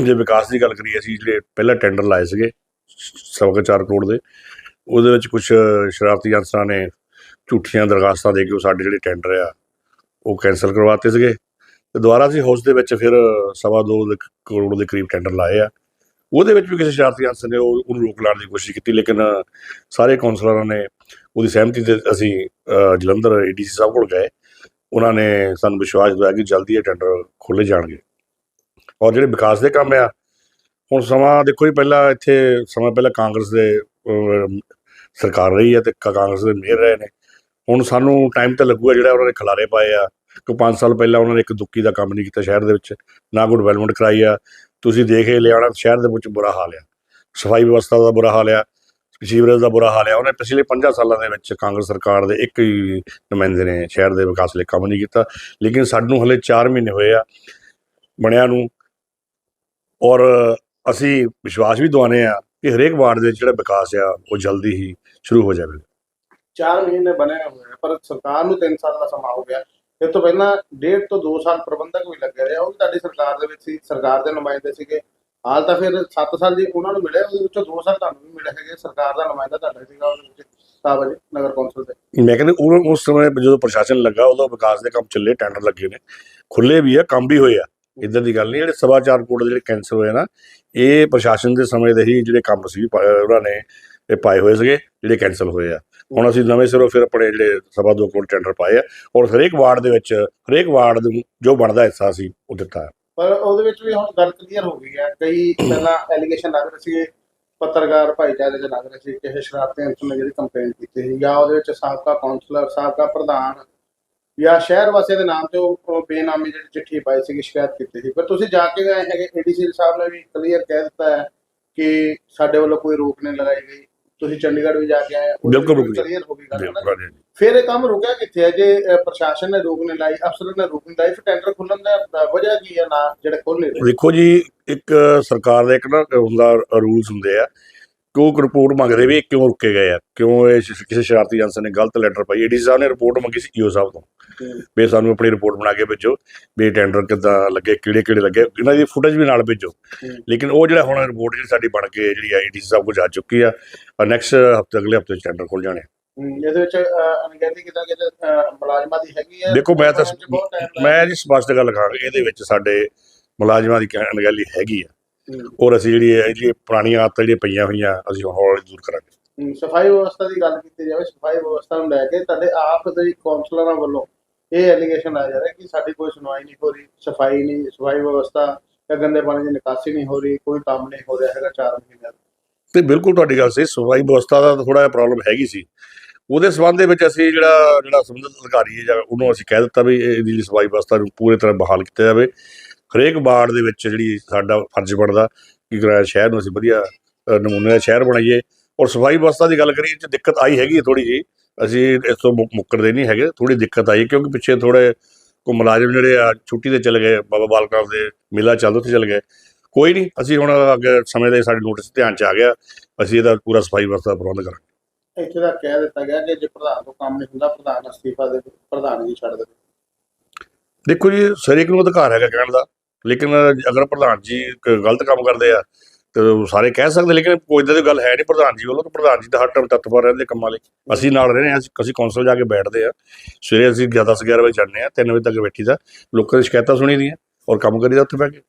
ਜੇ ਵਿਕਾਸ ਦੀ ਗੱਲ ਕਰੀਏ, ਅਸੀਂ ਜਿਹੜੇ ਪਹਿਲਾਂ ਟੈਂਡਰ ਲਾਏ ਸੀਗੇ, ਸਵਾ ਕੁ ਚਾਰ ਕਰੋੜ ਦੇ, ਉਹਦੇ ਵਿੱਚ ਕੁਝ ਸ਼ਰਾਰਤੀ ਅਨਸਰਾਂ ਨੇ ਝੂਠੀਆਂ ਦਰਖਾਸਤਾਂ ਦੇ ਕੇ ਉਹ ਸਾਡੇ ਜਿਹੜੇ ਟੈਂਡਰ ਆ, ਉਹ ਕੈਨਸਲ ਕਰਵਾਤੇ ਸੀਗੇ। ਤੇ ਦੁਬਾਰਾ ਅਸੀਂ ਹਾਊਸ ਦੇ ਵਿੱਚ ਫਿਰ ਸਵਾ ਦੋ ਕਰੋੜ ਦੇ ਕਰੀਬ ਟੈਂਡਰ ਲਾਏ ਆ। ਉਹਦੇ ਵਿੱਚ ਵੀ ਕਿਸੇ ਸ਼ਰਾਰਤੀ ਅਨਸਰ ਨੇ ਉਹ ਉਹਨੂੰ ਰੋਕ ਲਾਉਣ ਦੀ ਕੋਸ਼ਿਸ਼ ਕੀਤੀ, ਲੇਕਿਨ ਸਾਰੇ ਕੌਂਸਲਰਾਂ ਨੇ ਉਹਦੀ ਸਹਿਮਤੀ ਤੇ ਅਸੀਂ ਅਹ, ਜਲੰਧਰ ਏਡੀਸੀ ਸਾਹਿਬ ਕੋਲ ਗਏ। ਉਹਨਾਂ ਨੇ ਸਾਨੂੰ ਵਿਸ਼ਵਾਸ ਦਿਵਾਇਆ ਕਿ ਜਲਦੀ ਇਹ ਟੈਂਡਰ ਖੋਲੇ ਜਾਣਗੇ। ਔਰ ਜਿਹੜੇ ਵਿਕਾਸ ਦੇ ਕੰਮ ਆ ਹੁਣ ਸਮਾਂ ਦੇਖੋ ਜੀ ਪਹਿਲਾਂ ਇੱਥੇ ਸਮਾਂ ਪਹਿਲਾਂ ਕਾਂਗਰਸ ਦੇ ਸਰਕਾਰ ਰਹੀ ਹੈ ਤੇ ਕਾ- ਕਾਂਗਰਸ ਦੇ ਮੇਅਰ ਰਹੇ ਨੇ। ਹੁਣ ਸਾਨੂੰ ਟਾਈਮ ਤਾਂ ਲੱਗੂਗਾ ਜਿਹੜਾ ਉਹਨਾਂ ਨੇ ਖਿਲਾਰੇ ਪਾਏ ਆ। ਕਿ 5 ਸਾਲ ਪਹਿਲਾਂ ਉਹਨਾਂ ਨੇ ਇੱਕ ਦੁੱਕੀ ਦਾ ਕੰਮ ਨਹੀਂ ਕੀਤਾ ਸ਼ਹਿਰ ਦੇ ਵਿੱਚ ਨਾ ਕੋਈ ਡਿਵੈਲਪਮੈਂਟ ਕਰਾਈ ਆ। ਤੁਸੀਂ ਦੇਖ ਹੀ ਲਿਆਣਾ ਸ਼ਹਿਰ ਦੇ ਵਿੱਚ ਬੁਰਾ ਹਾਲ ਆ। ਸਫ਼ਾਈ ਵਿਵਸਥਾ ਦਾ ਬੁਰਾ ਹਾਲ ਆ। ਸੀਵਰੇਜ ਦਾ ਬੁਰਾ ਹਾਲ ਆ ਉਹਨੇ ਪਿਛਲੇ 50 ਸਾਲਾਂ ਦੇ ਵਿੱਚ ਕਾਂਗਰਸ ਸਰਕਾਰ ਦੇ ਇੱਕ ਹੀ ਨੁਮਾਇੰਦੇ ਨੇ ਸ਼ਹਿਰ ਦੇ ਵਿਕਾਸ ਲਈ ਕੰਮ ਨਹੀਂ ਕੀਤਾ। ਲੇਕਿਨ ਸਾਨੂੰ ਹਲੇ 4 ਮਹੀਨੇ ਹੋਏ ਆ ਬਣਿਆ ਨੂੰ ਔਰ ਅਸੀਂ ਵਿਸ਼ਵਾਸ ਵੀ ਦਵਾਨੇ ਆ ਕਿ ਹਰੇਕ ਵਾਰਡ ਦੇ ਜਿਹੜਾ ਵਿਕਾਸ ਆ ਉਹ ਜਲਦੀ ਹੀ ਸ਼ੁਰੂ ਹੋ ਜਾਵੇ। 4 ਮਹੀਨੇ ਬਣੇ ਹੋਏ ਆ ਪਰ ਸਰਕਾਰ ਨੂੰ 3 ਸਾਲ ਦਾ ਸਮਾਂ ਹੋ ਗਿਆ। ਇਸ ਤੋਂ ਪਹਿਲਾਂ ਡੇਢ ਤੋਂ 2 ਸਾਲ ਪ੍ਰਬੰਧਕ ਵੀ ਲੱਗੇ ਰਹੇ ਆ, ਉਹ ਵੀ ਤੁਹਾਡੀ ਸਰਕਾਰ ਦੇ ਵਿੱਚ ਸੀ ਸਰਕਾਰ ਦੇ ਨੁਮਾਇੰਦੇ ਸੀਗੇ। ਹਾਲ ਤਾਂ ਫਿਰ 7 ਸਾਲ ਦੀ ਉਹਨਾਂ ਨੂੰ ਮਿਲੇ ਉਹਦੇ ਵਿੱਚੋਂ 2 ਸਾਲ ਤੁਹਾਨੂੰ ਵੀ ਮਿਲੇ ਹੈਗੇ, ਸਰਕਾਰ ਦਾ ਨੁਮਾਇੰਦਾ ਤੁਹਾਡਾ ਸੀਗਾ ਉਹਦੇ ਵਿੱਚ ਸਾਹਿਬ ਨਗਰ ਕੌਂਸਲ ਦੇ। ਮੈਂ ਕਹਿੰਦਾ ਉਹ ਉਸ ਸਮੇਂ ਜਦੋਂ ਪ੍ਰਸ਼ਾਸਨ ਲੱਗਾ, ਉਦੋਂ ਵਿਕਾਸ ਦੇ ਕੰਮ ਚੱਲੇ ਟੈਂਡਰ ਲੱਗੇ ਨੇ। ਖੁੱਲੇ ਵੀ ਆ, ਕੰਮ ਵੀ ਹੋਏ ਆ ਇਦਾਂ ਦੀ ਗੱਲ ਨਹੀਂ, ਜਿਹੜੇ ਸਵਾ ਚਾਰ ਕਰੋੜ ਜਿਹੜੇ ਕੈਂਸਲ ਹੋਏ ਨਾ, ਇਹ ਪ੍ਰਸ਼ਾਸਨ ਦੇ ਸਮੇਂ ਦੇ ਹੀ ਜਿਹੜੇ ਕੰਮ ਸੀ ਉਹਨਾਂ ਨੇ ਇਹ ਪਾਏ ਹੋਏ ਸੀਗੇ, ਜਿਹੜੇ ਕੈਂਸਲ ਹੋਏ ਆ। ਹੁਣ ਅਸੀਂ ਨਵੇਂ ਸਿਰੋਂ ਫਿਰ ਆਪਣੇ ਜਿਹੜੇ ਸਵਾ ਦੋ ਕਰੋੜ ਟੈਂਡਰ ਪਾਏ ਆ ਔਰ ਹਰੇਕ ਵਾਰਡ ਦੇ ਵਿੱਚ, ਹਰੇਕ ਵਾਰਡ ਨੂੰ ਜੋ ਬਣਦਾ ਹਿੱਸਾ ਸੀ ਉਹ ਦਿੱਤਾ। ਪਰ ਉਹਦੇ ਵਿੱਚ ਵੀ ਹੁਣ ਗੱਲ ਕਲੀਅਰ ਹੋ ਗਈ ਹੈ। ਕਈ ਪਹਿਲਾਂ ਐਲੀਗੇਸ਼ਨ ਲੱਗ ਰਹੇ ਸੀਗੇ, ਪੱਤਰਕਾਰ ਭਾਈਚਾਰੇ ਦੇ ਲੱਗ ਰਹੇ ਸੀ ਕਿ ਇਹ ਸ਼ਰਾਰਤੀ ਅੰਸਰ ਨੇ ਜਿਹੜੀ ਕੰਪਲੇਂਟ ਕੀਤੀ ਸੀ ਜਾਂ ਉਹਦੇ ਵਿੱਚ ਸਾਬਕਾ ਕਾਉਂਸਲਰ ਸਾਬਕਾ ਪ੍ਰਧਾਨ ਜਾਂ ਸ਼ਹਿਰ ਵਾਸੀਆਂ ਦੇ ਨਾਮ ਤੇ ਉਹ ਬੇਨਾਮੀ ਜਿਹੜੀ ਚਿੱਠੀ ਪਾਈ ਸੀਗੀ, ਸ਼ਿਕਾਇਤ ਕੀਤੀ ਸੀ। ਪਰ ਤੁਸੀਂ ਜਾ ਕੇ ਗਏ ਹੈਗੇ ਏਡੀਸੀ ਸਾਹਿਬ ਨੇ ਵੀ ਕਲੀਅਰ ਕਹਿ ਦਿੱਤਾ ਹੈ ਕਿ ਸਾਡੇ ਵੱਲੋਂ ਕੋਈ ਰੋਕ ਨਹੀਂ ਲਗਾਈ ਗਈ। ਤੁਸੀਂ ਚੰਡੀਗੜ੍ਹ ਵੀ ਜਾ ਕੇ ਆਏ ਬਿਲਕੁਲ ਕਲੀਅਰ ਹੋ ਗਈ ਗੱਲ ਹੈ ਨਾ। ਬਿਲਕੁਲ ਹਾਂਜੀ। ਫਿਰ ਇਹ ਕੰਮ ਰੁਕਿਆ ਕਿੱਥੇ ਹੈ ਜੇ ਅ, ਪ੍ਰਸ਼ਾਸਨ ਨੇ ਰੋਕ ਨਹੀਂ ਲਾਈ ਅਫਸਰ ਨੇ ਰੋਕ ਨਹੀਂ ਲਾਈ ਫਿਰ ਟੈਂਡਰ ਖੁੱਲਣ ਦਾ ਅ, ਵਜ੍ਹਾ ਕੀ ਹੈ ਨਾ ਜਿਹੜੇ ਖੁੱਲ ਨਹੀਂ ਰਹੇ ਦੇਖੋ ਜੀ ਇੱਕ ਸਰਕਾਰ ਦਾ ਇੱਕ ਨਾ ਹੁੰਦਾ ਰੂਲਸ ਹੁੰਦੇ ਆ ਕਿਉਂ ਰਿਪੋਰਟ ਮੰਗਦੇ ਵੀ ਇਹ ਕਿਉਂ ਰੁਕੇ ਗਏ ਆ? ਕਿਉਂ ਇਹ ਸ਼- ਕਿਸੇ ਸ਼ਰਾਰਤੀ ਅਨਸਰ ਨੇ ਗਲਤ ਲੈਟਰ ਪਾਈ? ਏਡੀ ਸਾਹਿਬ ਨੇ ਰਿਪੋਰਟ ਮੰਗੀ ਸੀ ਈਓ ਸਾਹਿਬ ਤੋਂ। ਵੀ ਸਾਨੂੰ ਆਪਣੀ ਰਿਪੋਰਟ ਬਣਾ ਕੇ ਭੇਜੋ ਵੀ ਟੈਂਡਰ ਕਿੱਦਾਂ ਲੱਗੇ ਕਿਹੜੇ ਕਿਹੜੇ ਲੱਗੇ ਇਹਨਾਂ ਦੀ ਫੁਟੇਜ ਵੀ ਨਾਲ ਭੇਜੋ। ਲੇਕਿਨ ਉਹ ਜਿਹੜਾ ਹੁਣ ਰਿਪੋਰਟ ਜਿਹੜੀ ਸਾਡੀ ਬਣ ਕੇ ਜਿਹੜੀ ਆਈਡੀ ਸਾਹਿਬ ਕੋਲ ਜਾ ਚੁੱਕੀ ਆ ਨੈਕਸਟ ਹਫ਼ਤੇ ਅਗਲੇ ਹਫ਼ਤੇ ਟੈਂਡਰ ਖੁੱਲ ਜਾਣੇ ਇਹਦੇ ਵਿੱਚ ਅਣਗਹਿਲੀ ਕਿਦਾਂ ਕਿਤੇ ਮੁਲਾਜ਼ਮਾਂ ਦੀ ਹੈਗੀ ਹੈ ਦੇਖੋ ਮੈਂ ਤਾਂ ਬਹੁਤ time ਲੱਗਦਾ। ਮੈਂ ਜੀ ਸਪਸ਼ਟ ਗੱਲ ਕਰਾਂਗਾ ਇਹਦੇ ਵਿੱਚ ਸਾਡੇ ਮੁਲਾਜ਼ਮਾਂ ਦੀ ਕਹਿ- ਅਣਗਹਿਲੀ ਹੈਗੀ ਆ। ਔਰ ਅਸੀਂ ਜਿਹੜੀ ਇਹ ਜਿਹੜੀ ਪੁਰਾਣੀਆਂ ਆਦਤਾਂ ਜਿਹੜੀਆਂ ਪਈਆਂ ਹੋਈਆਂ ਅਸੀਂ ਹੁਣ ਹੌਲੀ ਦੂਰ ਕਰਾਂਗੇ। ਸਫ਼ਾਈ ਵਿਵਸਥਾ ਦੀ ਗੱਲ ਕੀਤੀ ਜਾਵੇ ਸਫ਼ਾਈ ਵਿਵਸਥਾ ਨੂੰ ਲੈ ਕੇ ਤੁਹਾਡੇ ਆਪ ਦੇ ਕਾਉਂਸਲਰਾਂ ਵੱਲੋਂ ਇਹ ਐਲੀਗੇਸ਼ਨ ਆ ਜਾ ਰਿਹਾ ਕਿ ਸਾਡੀ ਕੋਈ ਸੁਣਵਾਈ ਨਹੀਂ ਹੋ ਰਹੀ ਸਫ਼ਾਈ ਨਹੀਂ ਸਫ਼ਾਈ ਵਿਵਸਥਾ ਜਾਂ ਗੰਦੇ ਪਾਣੀ ਦੀ ਨਿਕਾਸੀ ਨਹੀਂ ਹੋ ਰਹੀ ਕੋਈ ਕੰਮ ਨਹੀਂ ਹੋ ਰਿਹਾ ਹੈਗਾ 4 ਮਹੀਨਿਆਂ ਤੋਂ। ਤੇ ਬਿਲਕੁਲ ਤੁਹਾਡੀ ਗੱਲ ਸਹੀ ਸਫ਼ਾਈ ਵਿਵਸਥਾ ਦਾ ਥੋੜਾ ਜਿਹਾ ਪ੍ਰੋਬਲਮ ਹੈਗੀ ਸੀ। ਉਹਦੇ ਸਬੰਧ ਦੇ ਵਿੱਚ ਅਸੀਂ ਜਿਹੜਾ ਜਿਹੜਾ ਸੰਬੰਧਿਤ ਅਧਿਕਾਰੀ ਹੈ ਜਾਂ ਉਹਨੂੰ ਅਸੀਂ ਕਹਿ ਦਿੱਤਾ ਵੀ ਇਹਦੀ ਸਫ਼ਾਈ ਵਿਵਸਥਾ ਨੂੰ ਪੂਰੀ ਤਰ੍ਹਾਂ ਬਹਾਲ ਕੀਤਾ ਜਾਵੇ। ਹਰੇਕ ਵਾਰਡ ਦੇ ਵਿੱਚ ਜਿਹੜੀ ਸਾਡਾ ਫਰਜ਼ ਬਣਦਾ ਕਿ ਸ਼ਹਿਰ ਨੂੰ ਅਸੀਂ ਵਧੀਆ ਨਮੂਨੇ ਦਾ ਸ਼ਹਿਰ ਬਣਾਈਏ। ਔਰ ਸਫ਼ਾਈ ਵਿਵਸਥਾ ਦੀ ਗੱਲ ਕਰੀਏ 'ਚ ਦਿੱਕਤ ਆਈ ਹੈਗੀ ਥੋੜੀ ਜੀ ਅਸੀਂ ਇਸ ਤੋਂ ਮੁੱਕਰਦੇ ਨਹੀਂ ਹੈਗੇ ਥੋੜੀ ਦਿੱਕਤ ਆਈ ਕਿਉਂਕਿ ਪਿੱਛੇ ਥੋੜੇ ਕੋ ਮੁਲਾਜ਼ਮ ਜਿਹੜੇ ਆ ਛੁੱਟੀ ਤੇ ਚਲੇ ਗਏ ਬਾਬਾ ਬਾਲਕ ਨਾਥ ਦੇ ਮੇਲਾ ਚੱਲਦਾ ਉੱਥੇ ਚਲੇ ਗਏ। ਕੋਈ ਨਹੀਂ ਅਸੀਂ ਹੁਣ ਅੱਗੇ ਸਮੇਂ ਦੇ ਸਾਡੇ ਨੋਟਿਸ ਧਿਆਨ ਚ ਆ ਗਿਆ ਅਸੀਂ ਇਹਦਾ ਪੂਰਾ ਸਫ਼ਾਈ ਵਿਵਸਥਾ ਪ੍ਰਬੰਧ ਕਰਾਂਗੇ। ਇੱਥੇ ਦਾ ਕਹਿ ਦਿੱਤਾ ਗਿਆ ਕਿ ਜੇ ਪ੍ਰਧਾਨ ਤੋਂ ਕੰਮ ਨਹੀਂ ਹੁੰਦਾ ਪ੍ਰਧਾਨ ਅਸਤੀਫਾ ਦੇ ਪ੍ਰਧਾਨਗੀ ਛੱਡ ਦੇ ਦੇਖੋ ਜੀ ਹਰੇਕ ਨੂੰ ਅਧਿਕਾਰ ਹੈਗਾ ਕਹਿਣ ਦਾ। ਲੇਕਿਨ ਅਗਰ ਪ੍ਰਧਾਨ ਜੀ ਗਲਤ ਕੰਮ ਕਰਦੇ ਆ, ਤੇ ਉਹ ਸਾਰੇ ਕਹਿ ਸਕਦੇ, ਲੇਕਿਨ ਕੋਈ ਇਦਾਂ ਦੀ ਗੱਲ ਹੈ ਨਹੀਂ ਪ੍ਰਧਾਨ ਜੀ ਵੱਲੋਂ, ਤਾਂ ਪ੍ਰਧਾਨ ਜੀ ਤਾਂ ਹਰ ਟਾਈਮ ਤਤਪਰ ਰਹਿੰਦੇ ਕੰਮਾਂ ਲਈ। ਅਸੀਂ ਨਾਲ ਰਹਿੰਦੇ ਹਾਂ, ਅਸੀਂ ਅਸੀਂ ਕੌਂਸਲ ਜਾ ਕੇ ਬੈਠਦੇ ਆ ਸਵੇਰੇ ਅਸੀਂ 10 11 ਵਜੇ ਜਾਂਦੇ ਆ 3 ਵਜੇ ਤੱਕ ਬੈਠੀ ਦਾ। ਲੋਕਾਂ ਦੀ ਸ਼ਿਕਾਇਤਾਂ ਸੁਣੀ ਦੀਆਂ, ਔਰ ਕੰਮ ਕਰੀਦਾ ਉੱਥੇ ਬਹਿ ਕੇ।